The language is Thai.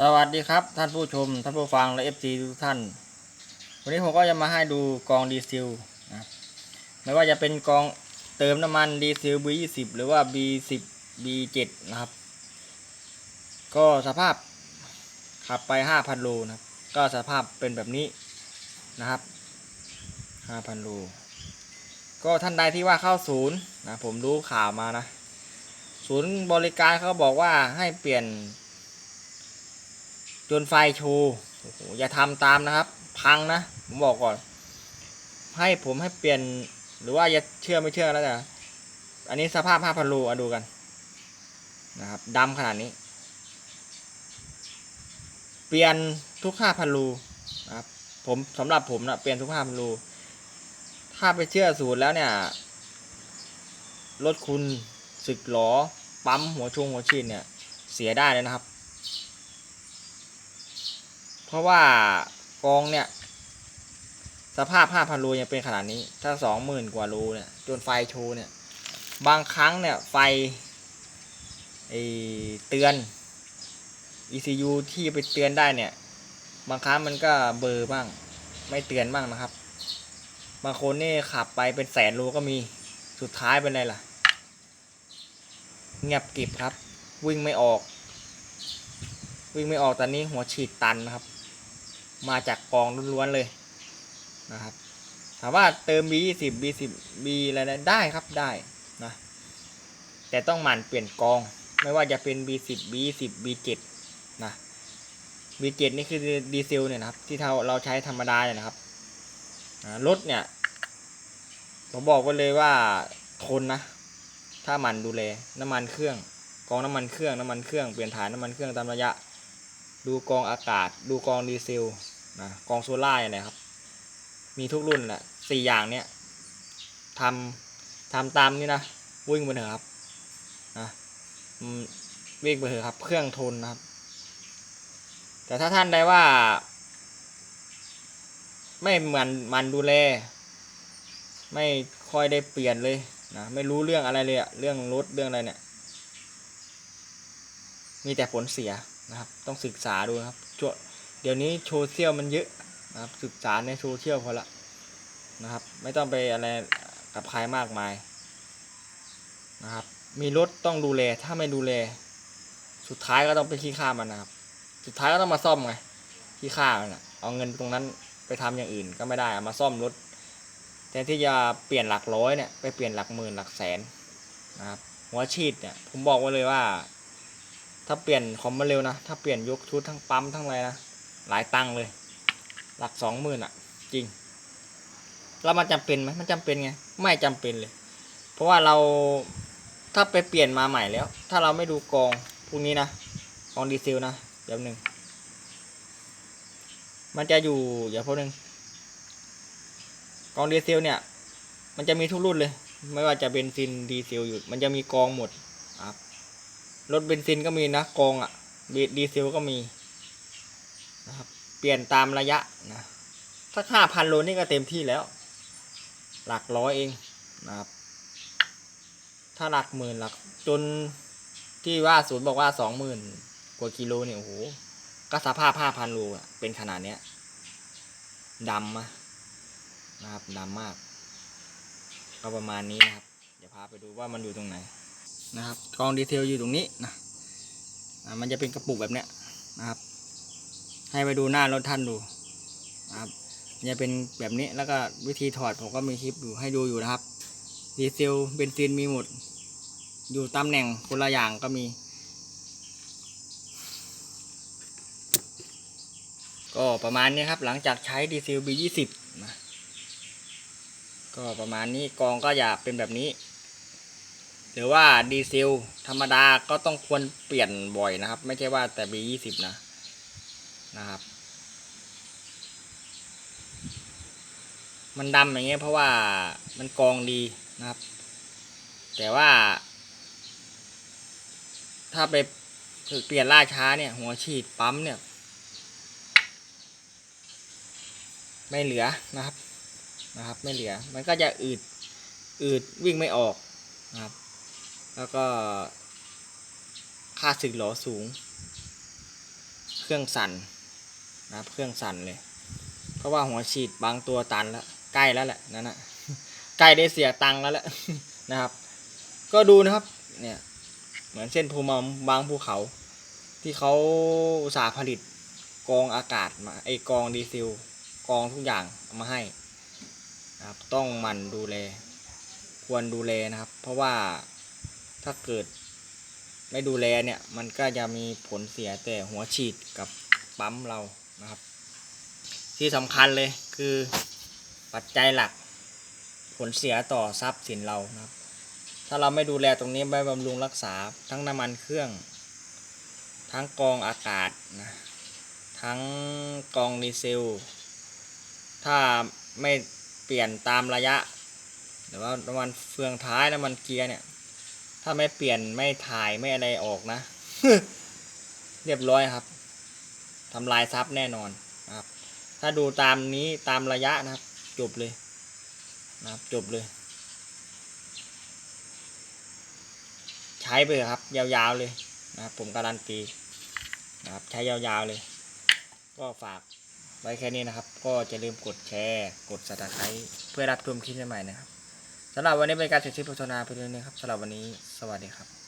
สวัสดีครับท่านผู้ชม ท่านผู้ฟังและเอฟซีทุกท่าน วันนี้ผมก็จะมาให้ดูกองดีเซลนะไม่ว่าจะเป็นกองเติมน้ำมันดีเซล B20 หรือว่า B10 B7 นะครับ ก็สภาพขับไป 5,000 โลนะครับ ก็สภาพเป็นแบบนี้นะครับ 5,000 โล ก็ท่านใดที่ว่าเข้าศูนย์นะผมรู้ข่าวมานะ ศูนย์บริการเขาบอกว่าให้เปลี่ยน จนไฟโชว์โอ้โหอย่าทำตามนะครับ พังนะผมบอกก่อน ให้ผมให้เปลี่ยนหรือว่าอย่าเชื่อไม่เชื่อแล้วแต่อันนี้สภาพ5,000โลอะดูกันนะครับดำขนาดนี้ เปลี่ยนทุก5,000โลนะครับผมสำหรับผมนะเปลี่ยนทุก5,000โลถ้าไปเชื่อสูตรแล้วเนี่ยรถคุณสึกหลอปั๊มหัวชงหัวฉีดเนี่ย เสียได้เลยนะครับ ราะว่ากองเนี่ย สภาพ 5,000โลยังเป็นขนาดนี้ ถ้า 20,000 กว่าโลเนี่ย จนไฟโชว์เนี่ย บางครั้งเนี่ยไฟไอเตือน ECU ที่ไปเตือนได้เนี่ย บางครั้งมันก็เบอร์บ้าง ไม่เตือนบ้างนะครับ บางคนนี่ขับไปเป็นแสนโลก็มี สุดท้ายเป็นไรล่ะ เงียบกริบครับ วิ่งไม่ออก วิ่งไม่ออกตอนนี้หัวฉีดตันนะครับ มาจากกองล้วนๆเลยนะครับ ถามว่าเติม B20 B10 B อะไรนะได้ครับได้นะแต่ต้องหมั่นเปลี่ยนกอง ไม่ว่าจะเป็น B10 B10 B7 นะ B7 นี่คือดีเซลเนี่ยนะครับ ที่เราเราใช้ธรรมดาเนี่ยนะครับรถเนี่ยผมบอกไว้เลยว่าทนนะ ถ้าหมันดูแลน้ำมันเครื่อง กองน้ำมันเครื่องน้ำมันเครื่องเปลี่ยนถ่ายน้ำมันเครื่องตามระยะ ดูกองอากาศ ดูกองดีเซลนะกองโซล่าเนี่ยนะครับ มีทุกรุ่นแหละสี่อย่างเนี้ยทำทำตามนี่นะ วิ่งไปเถอะครับนะอืมวิ่งไปเถอะครับ เครื่องทนนะครับ แต่ถ้าท่านใดว่า ไม่เหมือนมันดูแล ไม่ค่อยได้เปลี่ยนเลยนะไม่รู้เรื่องอะไรเลยอะเรื่องรถเรื่องอะไรเนี่ย มีแต่ผลเสีย นะครับ ต้องศึกษาดูนะครับช่วเดี๋ยวนี้โซเชียลมันเยอะนะครับ ศึกษาในโซเชียลพอละนะครับ ไม่ต้องไปอะไรกับใครมากมายนะครับ มีรถต้องดูแลถ้าไม่ดูแล สุดท้ายก็ต้องไปขี้ข้ามันนะครับ สุดท้ายก็ต้องมาซ่อมไงขี้ข้ามันอะเอาเงินตรงนั้นไปทำอย่างอื่นก็ไม่ได้มาซ่อมรถแทนที่จะเปลี่ยนหลักร้อยเนี่ยไปเปลี่ยนหลักหมื่นหลักแสนนะครับหัวฉีดเนี่ยผมบอกไว้เลยว่า ถ้าเปลี่ยนคอมมาเร็วนะ ถ้าเปลี่ยนยกชุดทั้งปั๊มทั้งอะไรนะ หลายตังค์เลย หลักสองหมื่นอะ จริง แล้วมันจำเป็นไหมมันจำเป็นไง ไม่จำเป็นเลย เพราะว่าเราถ้าไปเปลี่ยนมาใหม่แล้ว ถ้าเราไม่ดูกองพวกนี้นะกองดีเซลนะเดี๋ยวหนึ่ง มันจะอยู่เดี๋ยวพวกหนึ่งกองดีเซลเนี่ย มันจะมีทุกรุ่นเลย ไม่ว่าจะเบนซินดีเซลอยู่ มันจะมีกองหมดครับ รถเบนซินก็มีนะกองอะ่ะดีเซลก็มีนะครับเปลี่ยนตามระยะนะถ้าห้าพันโลนี่ก็เต็มที่แล้ว หลักร้อยเองนะครับ ถ้าหลักหมื่นหลักจนที่ว่าศูนย์บอกว่าสองหมื่นกว่ากิโลเนี่ยโอ้โหก็สภาพห้าพันโลอะเป็นขนาดเนี้ยดำมะนะครับดำมาก ก็ประมาณนี้นะครับ เดี๋ยวพาไปดูว่ามันอยู่ตรงไหน นะครับกองดีเทลอยู่ตรงนี้นะมันจะเป็นกระปุกแบบเนี้ยนะครับ ให้ไปดูหน้ารถท่านดูนะครับจะเป็นแบบนี้แล้วก็วิธีถอดผมก็มีคลิปอยู่ให้ดูอยู่นะครับดีเซลเบนซินมีหมด อยู่ตำแหน่งคนละอย่างก็มี ก็ประมาณนี้ครับหลังจากใช้ดีเซล B20 นะก็ประมาณนี้กองก็อย่าเป็นแบบนี้ หรือว่าดีเซลธรรมดาก็ต้องควรเปลี่ยนบ่อยนะครับ ไม่ใช่ว่าแต่ B20 นะนะครับ มันดำอย่างเงี้ยเพราะว่ามันกองดีนะครับ แต่ว่า ถ้าไปเปลี่ยนล่าช้าเนี่ย หัวฉีดปั๊มเนี่ย ไม่เหลือนะครับนะครับ ไม่เหลือ มันก็จะอืดอืดวิ่งไม่ออกนะครับ แล้วก็ ค่าสึกหลอสูง เครื่องสั่นนะครับเครื่องสั่นเลย เพราะว่าหัวฉีดบางตัวตันแล้ว ใกล้แล้วแหละนั่นนะใกล้ได้เสียตังค์แล้วแหละนะครับ ก็ดูนะครับ เนี่ย เหมือนเส้นภูมิบางภูเขา ที่เขาอุตสาห์ผลิตกองอากาศมาไอกองดีซิลกองทุกอย่างามาให้นะครับ ต้องมันดูแล ควรดูแลนะครับ เพราะว่า ถ้าเกิดไม่ดูแลเนี่ย มันก็จะมีผลเสียแต่หัวฉีดกับปั๊มเรานะครับ ที่สำคัญเลยคือปัจจัยหลัก ผลเสียต่อทรัพย์สินเรานะครับ ถ้าเราไม่ดูแลตรงนี้ไม่บำรุงรักษาทั้งน้ำมันเครื่อง ทั้งกองอากาศนะทั้งกองดีเซล ถ้าไม่เปลี่ยนตามระยะหรือว่าน้ำมันเฟืองท้ายน้ำมันเกียร์เนี่ย ถ้าไม่เปลี่ยนไม่ถ่ายไม่อะไรออกนะ เรียบร้อยครับทำลายทรัพย์แน่นอนนะครับ ถ้าดูตามนี้ตามระยะนะครับ จบเลยนะครับจบเลย ใช้ไปเถอะครับ ยาวๆเลยนะครับผมการันตีนะครับใช้ยาวๆเลย ก็ฝากไว้แค่นี้นะครับ ก็จะลืมกดแชร์ กด subscribe เพื่อรับชมคลิปใหม่ๆนะครับ สำหรับวันนี้เป็นการเสร็จสิ้นโฆษณาไปเรื่อยๆครับสำหรับวันนี้สวัสดีครับ